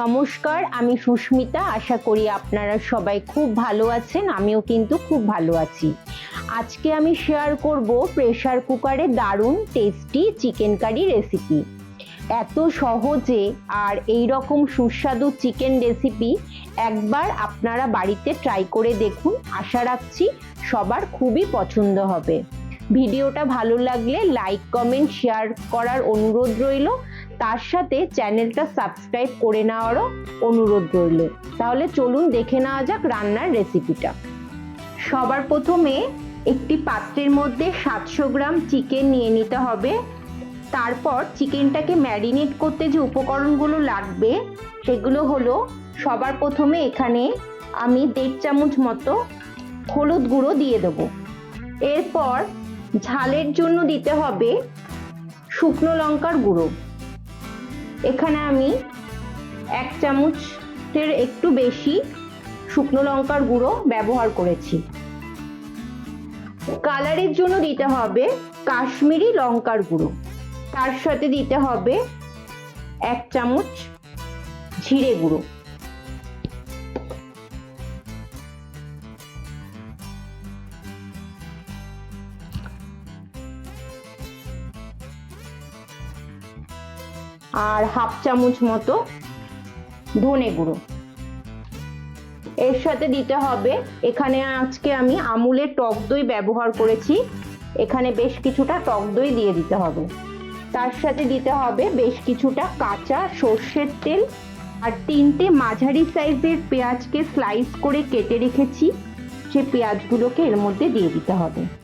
নমস্কার, আমি সুস্মিতা। আশা করি আপনারা সবাই খুব ভালো আছেন, আমিও কিন্তু খুব ভালো আছি। আজকে আমি শেয়ার করব প্রেসার কুকারে দারুণ টেস্টি চিকেন কারি রেসিপি এত সহজে আর এই রকম সুস্বাদু চিকেন রেসিপি একবার আপনারা বাড়িতে ট্রাই করে দেখুন। আশা রাখছি সবার খুবই পছন্দ হবে। ভিডিওটা ভালো লাগলে লাইক কমেন্ট শেয়ার করার অনুরোধ রইল। তার সাথে চ্যানেলটা সাবস্ক্রাইব করে নেওয়ারও অনুরোধ রইল। তাহলে চলুন দেখে নেওয়া যাক রান্নার রেসিপিটা। সবার প্রথমে একটি পাত্রের মধ্যে সাতশো গ্রাম চিকেন নিয়ে নিতে হবে। তারপর চিকেনটাকে ম্যারিনেট করতে যে উপকরণগুলো লাগবে, সেগুলো হলো, সবার প্রথমে এখানে আমি দেড় চামচ মতো হলুদ গুঁড়ো দিয়ে দেবো। এরপর ঝালের জন্য দিতে হবে শুকনো লঙ্কার গুঁড়ো। এখানে আমি এক চামচের একটু বেশি শুকনো লঙ্কার গুঁড়ো ব্যবহার করেছি। কালারের জন্য দিতে হবে কাশ্মীরি লঙ্কার গুঁড়ো। তার সাথে দিতে হবে এক চামচ জিরে গুঁড়ো। আর হাফ চামচ মতো ধনে গুঁড়ো। এর সাথে দিতে হবে, এখানে আজকে আমি আমুলের টক দই ব্যবহার করেছি। এখানে বেশ কিছুটা টক দই দিয়ে দিতে হবে। তার সাথে দিতে হবে বেশ কিছুটা কাঁচা সর্ষের তেল আর তিনটে মাঝারি সাইজের পেঁয়াজকে স্লাইস করে কেটে রেখেছি। সে পেঁয়াজগুলোকে এর মধ্যে দিয়ে দিতে হবে।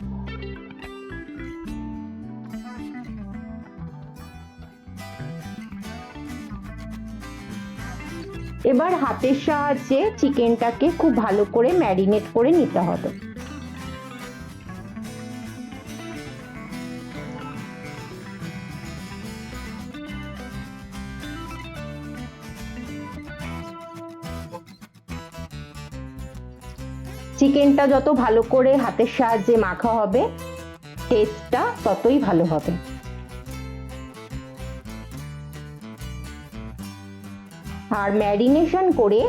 এবার হাতের সাহায্যে চিকেনটাকে খুব ভালো করে ম্যারিনেট করে নিতে হবে। চিকেনটা যত ভালো করে হাতের সাহায্যে মাখা হবে টেস্টটা ততই ভালো হবে। আর ম্যারিনেশন করে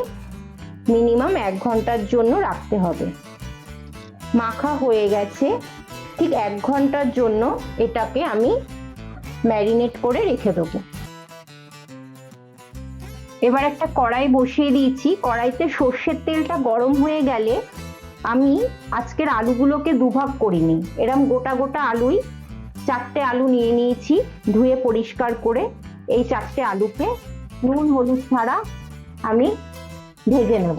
মিনিমাম এক ঘণ্টার জন্য রাখতে হবে। মাখা হয়ে গেছে। ঠিক এক ঘণ্টার জন্য এটাকে আমি ম্যারিনেট করে রেখে দেবো। এবার একটা কড়াই বসিয়ে দিয়েছি। কড়াইতে সর্ষের তেলটা গরম হয়ে গেলে আমি আজকের আলুগুলোকে দুভাগ করিনি। এরম গোটা গোটা আলুই চারটে আলু নিয়ে নিয়েছি ধুয়ে পরিষ্কার করে এই চারটে আলুকে নুন, হলুদ ছাড়া আমি ভেজে নেব।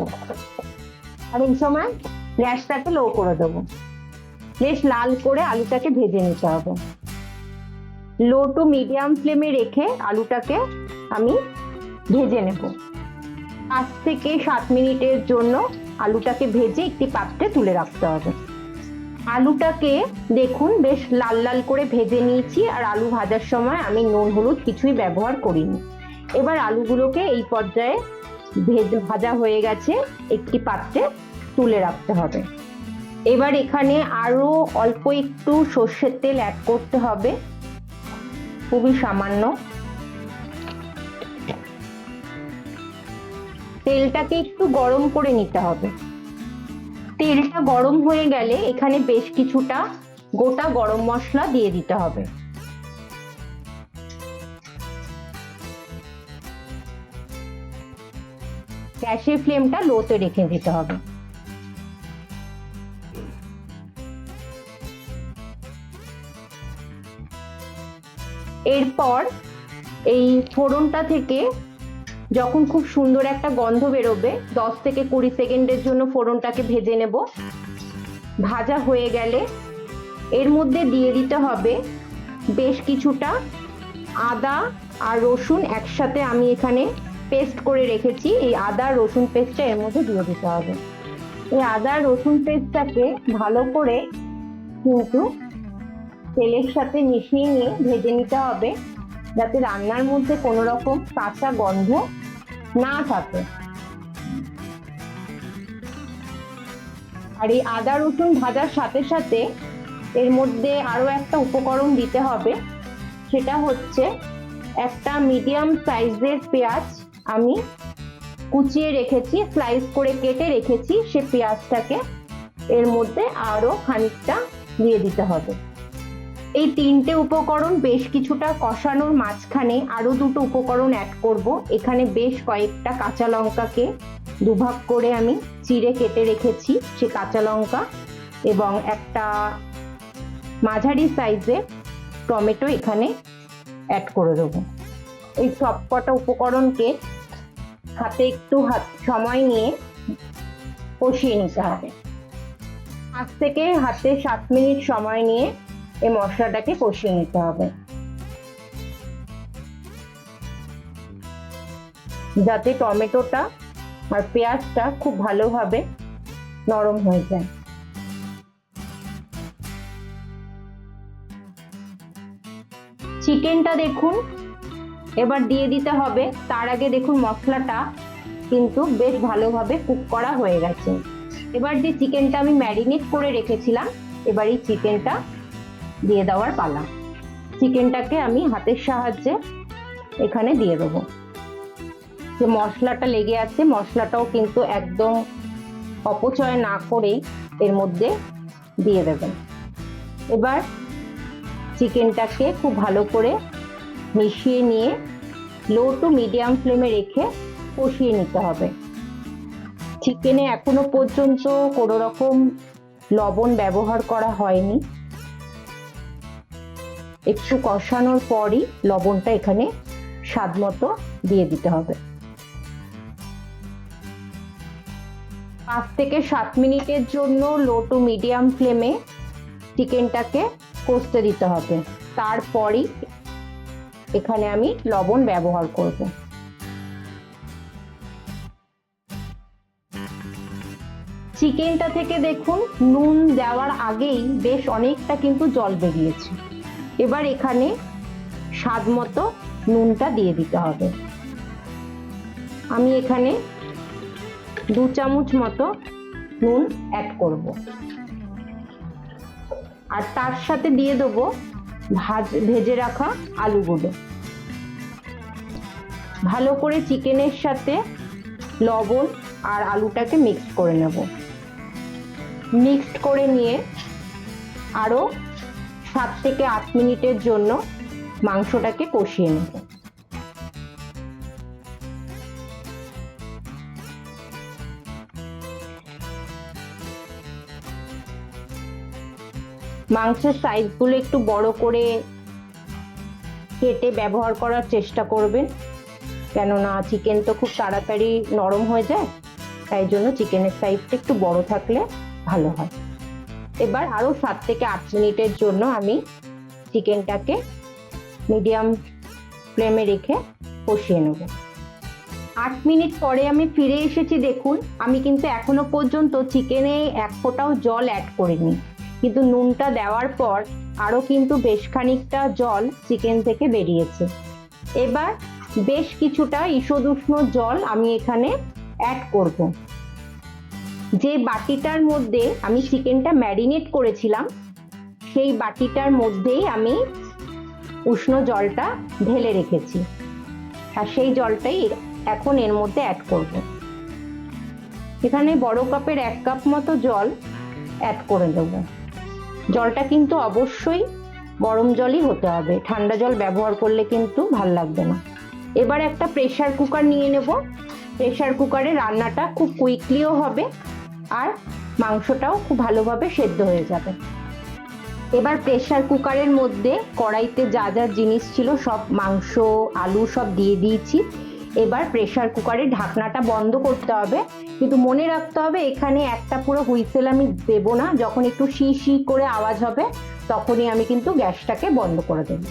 আর এই সময় গ্যাসটাকে লো করে দেবো। বেশ লাল করে আলুটাকে ভেজে নিতে হবে। লো টু মিডিয়াম ফ্লেমে রেখে আলুটাকে আমি ভেজে নেব। পাঁচ থেকে সাত মিনিটের জন্য আলুটাকে ভেজে একটি পাত্রে তুলে রাখতে হবে। আলুটাকে দেখুন বেশ লাল লাল করে ভেজে নিয়েছি আর আলু ভাজার সময় আমি নুন, হলুদ কিছুই ব্যবহার করিনি। এবার আলুগুলোকে এই পর্যায়ে ভেজে, ভাজা হয়ে গেছে। একটি পাত্রে তুলে রাখতে হবে। এবার এখানে আরও অল্প একটু সর্ষের তেল অ্যাড করতে হবে। খুবই সামান্য। তেলটাকে একটু গরম করে নিতে হবে। তেলটা গরম হয়ে গেলে এখানে বেশ কিছুটা গোটা গরম মশলা দিয়ে দিতে হবে। গ্যাসের ফ্লেমটা লোতে রেখে দিতে হবে। এরপর এই ফোড়নটা থেকে যখন খুব সুন্দর একটা গন্ধ বেরোবে, দশ থেকে কুড়ি সেকেন্ডের জন্য ফোড়নটাকে ভেজে নেব। ভাজা হয়ে গেলে এর মধ্যে দিয়ে দিতে হবে বেশ কিছুটা আদা আর রসুন একসাথে আমি এখানে পেস্ট করে রেখেছি, এই আদা রসুন পেস্টটা এর মধ্যে দিয়ে দিতে হবে। এই আদা রসুন পেস্টটাকে ভালো করে কিন্তু তেলের সাথে মিশিয়ে নিয়ে ভেজে নিতে হবে, যাতে রান্নার মধ্যে কোনো রকম কাঁচা গন্ধ না থাকে। আর এই আদা রসুন ভাজার সাথে সাথে এর মধ্যে আরও একটা উপকরণ দিতে হবে, সেটা হচ্ছে একটা মিডিয়াম সাইজের পেঁয়াজ আমি কুচিয়ে রেখেছি স্লাইস করে কেটে রেখেছি সে পেঁয়াজটাকে। এর মধ্যে আরও খানিকটা দিয়ে দিতে হবে। এই তিনটে উপকরণ বেশ কিছুটা কষানোর মাঝখানে আরও দুটো উপকরণ অ্যাড করব। এখানে বেশ কয়েকটা কাঁচা লঙ্কাকে দুভাগ করে আমি চিড়ে কেটে রেখেছি সে কাঁচা লঙ্কা এবং একটা মাঝারি সাইজের টমেটো এখানে অ্যাড করে দেবো। এই সবকটা উপকরণকে হাতে একটু হাত, সময় নিয়ে কষিয়ে নিতে হবে। পাঁচ থেকে হাতে সাত মিনিট সময় নিয়ে এই মশলাটাকে কষিয়ে নিতে হবে। যাতে টমেটোটা আর পেঁয়াজটা খুব ভালোভাবে নরম হয়ে যায়। চিকেনটা দেখুন এবার দিয়ে দিতে হবে। তার আগে দেখুন মশলাটা কিন্তু বেশ ভালোভাবে কুক করা হয়ে গেছে। এবার যে চিকেনটা আমি ম্যারিনেট করে রেখেছিলাম, এবার এই চিকেনটা দিয়ে দেওয়ার পালা। চিকেনটাকে আমি হাতের সাহায্যে এখানে দিয়ে দেবো। যে মশলাটা লেগে আছে, মশলাটাও কিন্তু একদম অপচয় না করেই এর মধ্যে দিয়ে দেবেন। এবার চিকেনটাকে খুব ভালো করে মিশিয়ে নিয়ে লো টু মিডিয়াম ফ্লেমে রেখে কষিয়ে নিতে হবে। চিকেনে এখনও পর্যন্ত কোনো রকম লবণ ব্যবহার করা হয়নি। একটু কষানোর পরই লবণটা এখানে স্বাদ মতো দিয়ে দিতে হবে। পাঁচ থেকে সাত মিনিটের জন্য লো টু মিডিয়াম ফ্লেমে চিকেনটাকে কষতে দিতে হবে। তারপরই এখানে আমি লবণ ব্যবহার করব। চিকেনটা থেকে দেখুন, নুন দেওয়ার আগেই বেশ অনেকটা কিন্তু জল বেরিয়েছে। এবার এখানে স্বাদ মতো নুনটা দিয়ে দিতে হবে। আমি এখানে দু চামচ মতো নুন অ্যাড করব। আর তার সাথে দিয়ে দেবো ভাজ, ভেজে রাখা আলুগুলো। ভালো করে চিকেনের সাথে লবণ আর আলুটাকে মিক্স করে নেব। মিক্সড করে নিয়ে আরও সাত থেকে আট মিনিটের জন্য মাংসটাকে কষিয়ে নেব। মাংসের সাইজগুলো একটু বড় করে কেটে ব্যবহার করার চেষ্টা করবেন। কেননা চিকেন তো খুব তাড়াতাড়ি নরম হয়ে যায়, তাই জন্য চিকেনের সাইজটা একটু বড় থাকলে ভালো হয়। এবার আরও সাত থেকে আট মিনিটের জন্য আমি চিকেনটাকে মিডিয়াম ফ্লেমে রেখে কষিয়ে নেব। আট মিনিট পরে আমি ফিরে এসেছি, দেখুন। আমি কিন্তু এখনও পর্যন্ত চিকেনে এক ফোঁটাও জল অ্যাড করিনি। কিন্তু নুনটা দেওয়ার পর আরও কিন্তু বেশ খানিকটা জল চিকেন থেকে বেরিয়েছে। এবার বেশ কিছুটা ঈষদুষ্ণ জল আমি এখানে অ্যাড করব। যে বাটিটার মধ্যে আমি চিকেনটা ম্যারিনেট করেছিলাম, সেই বাটিটার মধ্যেই আমি উষ্ণ জলটা ঢেলে রেখেছি। আর সেই জলটাই এখন এর মধ্যে অ্যাড করব। এখানে বড় কাপের এক কাপ মতো জল অ্যাড করে দেবো। জলটা কিন্তু অবশ্যই গরম জলই হতে হবে। ঠান্ডা জল ব্যবহার করলে কিন্তু ভালো লাগবে না। এবার একটা প্রেসার কুকার নিয়ে নেব। প্রেসার কুকারে রান্নাটা খুব কুইকলিও হবে আর মাংসটাও খুব ভালোভাবে সেদ্ধ হয়ে যাবে। এবার প্রেসার কুকারের মধ্যে কড়াইতে যা যা জিনিস ছিল সব মাংস, আলু সব দিয়ে দিয়েছি। এবার প্রেসার কুকারের ঢাকনাটা বন্ধ করতে হবে। কিন্তু মনে রাখতে হবে, এখানে একটা পুরো হুইসেল আমি দেব না। যখন একটু শি শি করে আওয়াজ হবে, তখনই আমি কিন্তু গ্যাসটাকে বন্ধ করে দেবো।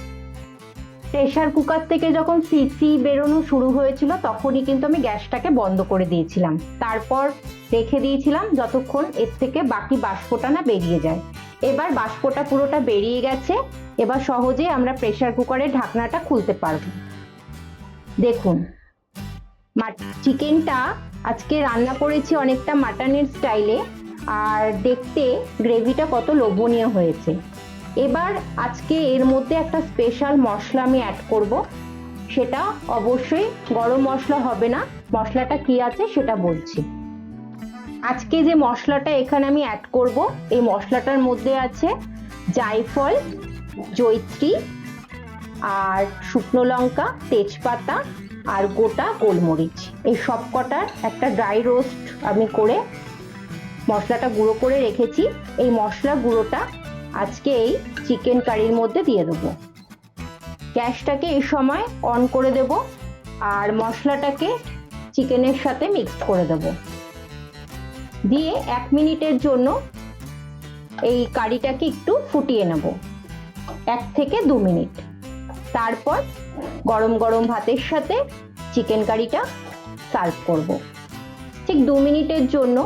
প্রেশার কুকার থেকে যখন সিসি বেরোনো শুরু হয়েছিল, তখনই কিন্তু আমি গ্যাসটাকে বন্ধ করে দিয়েছিলাম। তারপর রেখে দিয়েছিলাম যতক্ষণ এর থেকে বাকি বাষ্পটা না বেরিয়ে যায়। এবার বাষ্পটা পুরোটা বেরিয়ে গেছে, এবার সহজে আমরা প্রেশার কুকারের ঢাকনাটা খুলতে পারব। দেখুন চিকেনটা আজকে রান্না করেছি অনেকটা মাটনের স্টাইলে, আর দেখতে গ্রেভিটা কত লোভনীয় হয়েছে। এবার আজকে এর মধ্যে একটা স্পেশাল মশলা আমি অ্যাড করব। সেটা অবশ্যই গরম মশলা হবে না, মশলাটা কি আছে সেটা বলছি। আজকে যে মশলাটা এখানে আমি অ্যাড করব, এই মশলাটার মধ্যে আছে জায়ফল জৈত্রী আর শুকনো লঙ্কা, তেজপাতা আর গোটা গোলমরিচ। এই সব কটার একটা ড্রাই রোস্ট আমি করে মশলাটা গুঁড়ো করে রেখেছি। এই মশলা গুঁড়োটা আজকে এই চিকেন কারির মধ্যে দিয়ে দেবো। গ্যাসটাকে এই সময় অন করে দেব আর মশলাটাকে চিকেনের সাথে মিক্স করে দেব। দিয়ে এক মিনিটের জন্য এই কারিটাকে একটু ফুটিয়ে নেব। এক থেকে দু মিনিট। তারপর গরম গরম ভাতের সাথে চিকেন কারিটা সার্ভ করব। ঠিক দু মিনিটের জন্য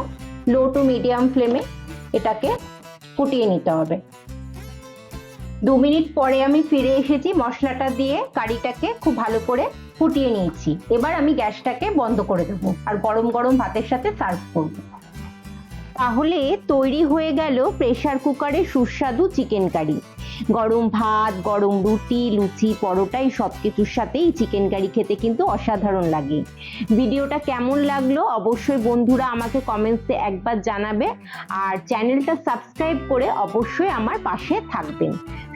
লো টু মিডিয়াম ফ্লেমে এটাকে ফুটিয়ে নিতে হবে। দু মিনিট পরে আমি ফিরে এসেছি, মশলাটা দিয়ে কারিটাকে খুব ভালো করে ফুটিয়ে নিয়েছি। এবার আমি গ্যাসটাকে বন্ধ করে দেবো আর গরম গরম ভাতের সাথে সার্ভ করব। তাহলে তৈরি হয়ে গেল প্রেসার কুকারে সুস্বাদু চিকেন কারি গরম ভাত, গরম রুটি, লুচি, পরোটাই সব কিছুর সাথেই চিকেন কারি খেতে কিন্তু অসাধারণ লাগে। ভিডিওটা কেমন লাগল অবশ্যই বন্ধুরা আমাকে কমেন্টসে একবার জানাবে আর চ্যানেলটা সাবস্ক্রাইব করে অবশ্যই আমার পাশে থাকবেন।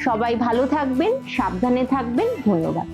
সবাই ভালো থাকবেন, সাবধানে থাকবেন, ধন্যবাদ।